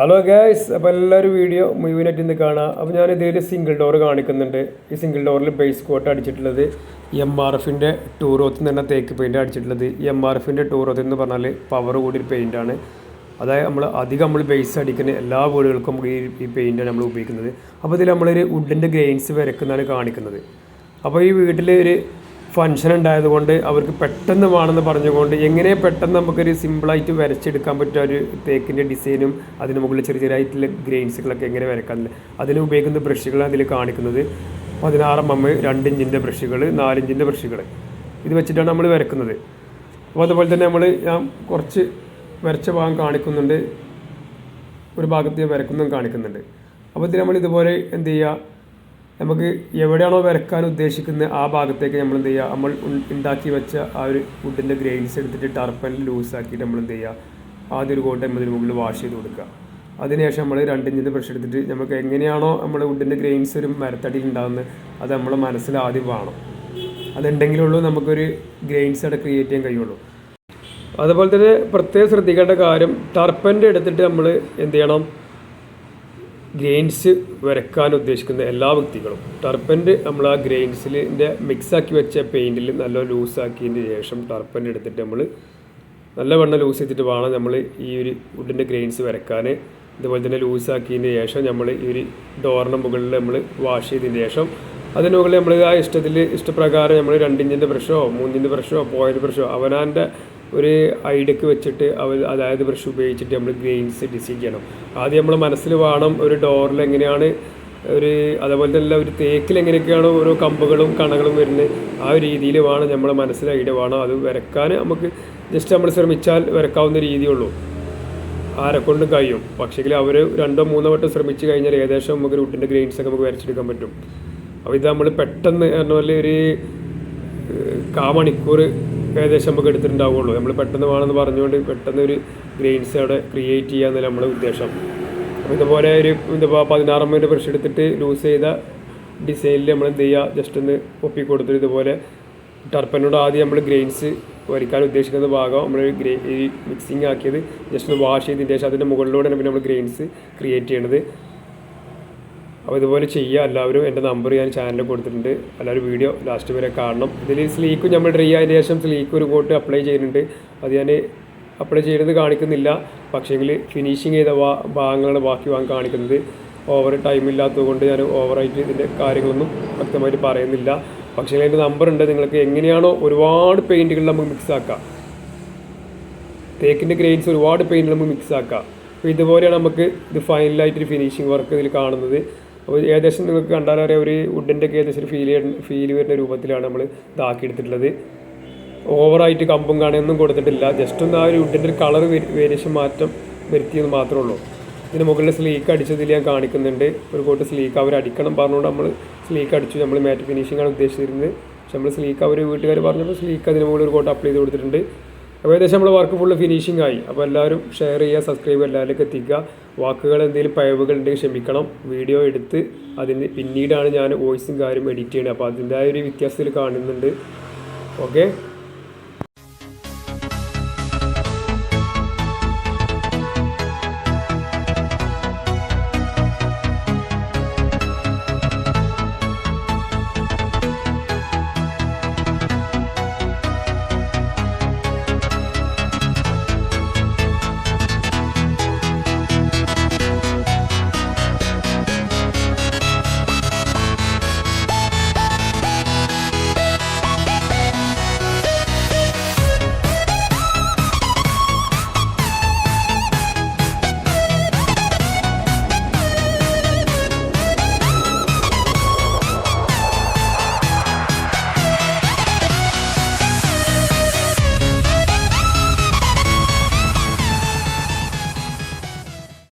Hello guys അപ്പോൾ എല്ലാവരും video മുഴുവനായിട്ട് ഇന്ന് കാണാം. അപ്പോൾ ഞാൻ ഇതിൽ സിംഗിൾ ഡോർ കാണിക്കുന്നുണ്ട്. ഈ സിംഗിൾ ഡോറിൽ ബേസ് കോട്ട് അടിച്ചിട്ടുള്ളത്. എം ആർ എഫിന്റെ ടൂറോത്ത് നിന്ന് തന്നെ തേക്ക് പെയിന്റ് അടിച്ചിട്ടുള്ളത്. എം ആർ എഫിന്റെ ടൂറോത്ത് എന്ന് പറഞ്ഞാൽ പവർ കൂടിയ പെയിന്റാണ് അതായത് നമ്മൾ അധികം നമ്മൾ ബേസ് അടിക്കുന്ന എല്ലാ വീടുകൾക്കും ഈ ഈ പെയിന്റാണ് നമ്മൾ ഉപയോഗിക്കുന്നത്. അപ്പോൾ ഇതിൽ നമ്മളൊരു വുഡിന്റെ ഗ്രെയിൻസ് വരക്കുന്നതാണ് കാണിക്കുന്നത്. അപ്പോൾ ഈ വീട്ടിൽ ഒരു ഫങ്ഷൻ ഉണ്ടായതുകൊണ്ട് അവർക്ക് പെട്ടെന്ന് വേണമെന്ന് പറഞ്ഞുകൊണ്ട് എങ്ങനെ പെട്ടെന്ന് നമുക്കൊരു സിമ്പിളായിട്ട് വരച്ചെടുക്കാൻ പറ്റുക ഒരു തേക്കിന്റെ ഡിസൈനും അതിന് മുകളിൽ ചെറിയ ചെറിയായിട്ടുള്ള ഗ്രെയിൻസുകളൊക്കെ എങ്ങനെ വരക്കാനില്ല അതിന് ഉപയോഗിക്കുന്ന ബ്രഷുകളാണ് അതിൽ കാണിക്കുന്നത്. പതിനാറ് എം എം രണ്ട് ഇഞ്ചിന്റെ ബ്രഷുകൾ നാലിഞ്ചിന്റെ ബ്രഷുകൾ. ഇത് വെച്ചിട്ടാണ് നമ്മൾ വരക്കുന്നത് അപ്പോൾ അതുപോലെ തന്നെ നമ്മൾ ഞാൻ കുറച്ച് വരച്ച ഭാഗം കാണിക്കുന്നുണ്ട്. ഒരു ഭാഗത്ത് വരക്കുന്നതും കാണിക്കുന്നുണ്ട്. അപ്പോൾ ഇതിന് നമ്മൾ ഇതുപോലെ എന്ത് ചെയ്യുക? നമുക്ക് എവിടെയാണോ വരക്കാൻ ഉദ്ദേശിക്കുന്നത് ആ ഭാഗത്തേക്ക് നമ്മൾ എന്ത് ചെയ്യുക? നമ്മൾ ഉണ്ടാക്കി വെച്ച ആ ഒരു വുഡിന്റെ ഗ്രെയിൻസ് എടുത്തിട്ട് ടർപ്പനിൽ ലൂസാക്കിയിട്ട് നമ്മൾ എന്ത് ചെയ്യുക? ആദ്യം ഒരു കോട്ടം നമ്മൾ മുകളിൽ വാഷ് ചെയ്ത് കൊടുക്കുക. അതിനുശേഷം നമ്മൾ രണ്ട് ഇഞ്ചിന്റെ ബ്രഷ് എടുത്തിട്ട് നമുക്ക് എങ്ങനെയാണോ നമ്മൾ വുഡിന്റെ ഗ്രെയിൻസ് ഒരു മരത്തടിയിൽ ഉണ്ടാകുന്നത് അത് നമ്മൾ മനസ്സിൽ ആദ്യം വേണം. അതുണ്ടെങ്കിലുള്ളൂ നമുക്കൊരു ഗ്രെയിൻസ് അവിടെ ക്രിയേറ്റ് ചെയ്യാൻ കഴിയുള്ളൂ. അതുപോലെ തന്നെ പ്രത്യേകം ശ്രദ്ധിക്കേണ്ട കാര്യം ടർപ്പന്റെ എടുത്തിട്ട് നമ്മൾ എന്ത് ചെയ്യണം? ഗ്രെയിൻസ് വരക്കാൻ ഉദ്ദേശിക്കുന്ന എല്ലാ വ്യക്തികളും. ടർപ്പന്റ് നമ്മൾ ആ ഗ്രെയിൻസിന്റെ മിക്സാക്കി വെച്ച പെയിന്റിൽ നല്ല ലൂസാക്കിയതിന് ശേഷം ടർപ്പന്റ് എടുത്തിട്ട് നമ്മൾ നല്ല വെണ്ണം ലൂസ് ചെയ്തിട്ട് വേണം നമ്മൾ ഈ ഒരു വുഡിന്റെ ഗ്രെയിൻസ് വരക്കാൻ ഇതുപോലെ തന്നെ ലൂസാക്കിയതിന് ശേഷം നമ്മൾ ഈ ഒരു ഡോറിന് മുകളിൽ നമ്മൾ വാഷ് ചെയ്തതിന് ശേഷം അതിന് മുകളിൽ നമ്മൾ ആ ഇഷ്ടത്തിൽ ഇഷ്ടപ്രകാരം നമ്മൾ രണ്ടിഞ്ചിന്റെ ബ്രഷോ മൂന്നിന്റെ ബ്രഷോ പോയിന്റ് ബ്രഷോ അവനാന്റെ ഒരു ഐഡിയക്ക് വെച്ചിട്ട് അവർ അതായത് ബ്രഷ് ഉപയോഗിച്ചിട്ട് നമ്മൾ ഗ്രെയിൻസ് ഡിസൈൻ ചെയ്യണം. ആദ്യം നമ്മൾ മനസ്സിൽ വേണം ഒരു ഡോറിൽ എങ്ങനെയാണ് ഒരു അതേപോലെ തന്നെ ഒരു തേക്കിൽ എങ്ങനെയൊക്കെയാണ് ഓരോ കമ്പുകളും കണകളും വരുന്നത്. ആ ഒരു രീതിയിൽ വേണം നമ്മൾ മനസ്സിൽ ഐഡിയ വേണം. അത് വരക്കാൻ നമുക്ക് ജസ്റ്റ് നമ്മൾ ശ്രമിച്ചാൽ വരക്കാവുന്ന രീതിയുള്ളൂ ആരെക്കൊണ്ടും കഴിയും. പക്ഷേങ്കിൽ അവർ രണ്ടോ മൂന്നോ വട്ടം ശ്രമിച്ചു കഴിഞ്ഞാൽ ഏകദേശം നമുക്ക് വുഡിന്റെ ഗ്രെയിൻസ് ഒക്കെ നമുക്ക് വരച്ചെടുക്കാൻ പറ്റും. അപ്പോൾ ഇത് നമ്മൾ പെട്ടെന്ന് പറഞ്ഞ പോലെ ഒരു കാ കാമണിക്കൂർ ഏകദേശം നമുക്ക് എടുത്തിട്ടുണ്ടാവുള്ളൂ നമ്മൾ പെട്ടെന്ന് വേണമെന്ന് പറഞ്ഞുകൊണ്ട് പെട്ടെന്ന് ഒരു ഗ്രെയിൻസ് അവിടെ ക്രിയേറ്റ് ചെയ്യുക എന്നല്ല നമ്മുടെ ഉദ്ദേശം. അപ്പോൾ ഇതുപോലെ ഒരു ഇതിപ്പോൾ പതിനാറ് മിനിറ്റ് ബ്രഷ് എടുത്തിട്ട് ലൂസ് ചെയ്ത ഡിസൈനിൽ നമ്മൾ എന്ത് ചെയ്യുക? ജസ്റ്റ് ഒന്ന് ഒപ്പി കൊടുത്തിട്ട് ഇതുപോലെ ടർപ്പനോട് ആദ്യം നമ്മൾ ഗ്രെയിൻസ് വരയ്ക്കാൻ ഉദ്ദേശിക്കുന്ന ഭാഗം നമ്മൾ ഗ്രേ ഈ മിക്സിങ് ആക്കിയത് ജസ്റ്റ് ഒന്ന് വാഷ് ചെയ്തതിന് ശേഷം അതിന്റെ മുകളിലൂടെ പിന്നെ നമ്മൾ ഗ്രെയിൻസ് ക്രിയേറ്റ് ചെയ്യണത്. അപ്പോൾ ഇതുപോലെ ചെയ്യുക എല്ലാവരും എന്റെ നമ്പർ ഞാൻ ചാനലിൽ കൊടുത്തിട്ടുണ്ട്. എല്ലാവരും വീഡിയോ ലാസ്റ്റ് വരെ കാണണം. ഇതിൽ സ്ലീക്ക് നമ്മൾ ഡ്രൈ ആയതിനു ശേഷം സ്ലീക്ക് ഒരു കോട്ട് അപ്ലൈ ചെയ്യുന്നുണ്ട് അത് ഞാൻ അപ്ലൈ ചെയ്യുന്നത് കാണിക്കുന്നില്ല. പക്ഷേങ്കിൽ ഫിനിഷിങ് ചെയ്ത ഭാഗങ്ങളാണ് ബാക്കി ഭാഗം കാണിക്കുന്നത്. ഓവർ ടൈം ഇല്ലാത്തതുകൊണ്ട് ഞാൻ ഓവറായിട്ട് ഇതിന്റെ കാര്യങ്ങളൊന്നും വ്യക്തമായിട്ട് പറയുന്നില്ല. പക്ഷേ അതിന്റെ നമ്പർ ഉണ്ട്. നിങ്ങൾക്ക് എങ്ങനെയാണോ ഒരുപാട് പെയിന്റുകൾ നമുക്ക് മിക്സ് ആക്കാം. തേക്കിന്റെ ഗ്രെയിൻസ് ഒരുപാട് പെയിന്റ് നമുക്ക് മിക്സ് ആക്കാം. അപ്പോൾ ഇതുപോലെയാണ് നമുക്ക് ഇത് ഫൈനലായിട്ടൊരു ഫിനിഷിങ് വർക്ക് ഇതിൽ കാണുന്നത്. അപ്പോൾ ഏകദേശം നിങ്ങൾക്ക് കണ്ടാലറിയാം ഒരു വുഡിന്റെ ഒക്കെ ഏകദേശം ഒരു ഫീൽ ഫീൽ വരുന്ന രൂപത്തിലാണ് നമ്മൾ ഇതാക്കിയെടുത്തിട്ടുള്ളത്. ഓവറായിട്ട് കമ്പും കാണുകയൊന്നും കൊടുത്തിട്ടില്ല. ജസ്റ്റ് ഒന്ന് ആ ഒരു വുഡിന്റെ ഒരു കളർ വേരിയേഷൻ മാറ്റം വരുത്തിയെന്ന് മാത്രമേ ഉള്ളൂ. ഇതിന് മുകളിൽ സ്ലീക്ക് അടിച്ചതിൽ ഞാൻ കാണിക്കുന്നുണ്ട്. ഒരു കോട്ട് സ്ലീക്ക് അവർ അടിക്കണം പറഞ്ഞുകൊണ്ട് നമ്മൾ സ്ലീക്ക് അടിച്ചു. നമ്മൾ മാറ്റ് ഫിനിഷിംഗ് ആണ് ഉദ്ദേശിച്ചിരുന്നത്. പക്ഷെ നമ്മൾ സ്ലീക്ക് അവർ വീട്ടുകാർ പറഞ്ഞപ്പോൾ സ്ലീക്ക് അതിന് മുകളിൽ ഒരു കോട്ട് അപ്ലൈ ചെയ്ത് കൊടുത്തിട്ടുണ്ട്. അപ്പോൾ ഏകദേശം നമ്മൾ വർക്ക് ഫുള്ള് ഫിനിഷിംഗ് ആയി. അപ്പോൾ എല്ലാവരും ഷെയർ ചെയ്യുക സബ്സ്ക്രൈബ് എല്ലാവരിലേക്ക് എത്തിക്കുക. വാക്കുകൾ എന്തെങ്കിലും പഴവുകൾ ഉണ്ടെങ്കിൽ ക്ഷമിക്കണം. വീഡിയോ എടുത്ത് അതിന് പിന്നീടാണ് ഞാൻ വോയിസും കാര്യം എഡിറ്റ് ചെയ്യുന്നത് അപ്പോൾ അതിന്റെ ഒരു വ്യത്യാസത്തിൽ കാണുന്നുണ്ട്. ഓക്കെ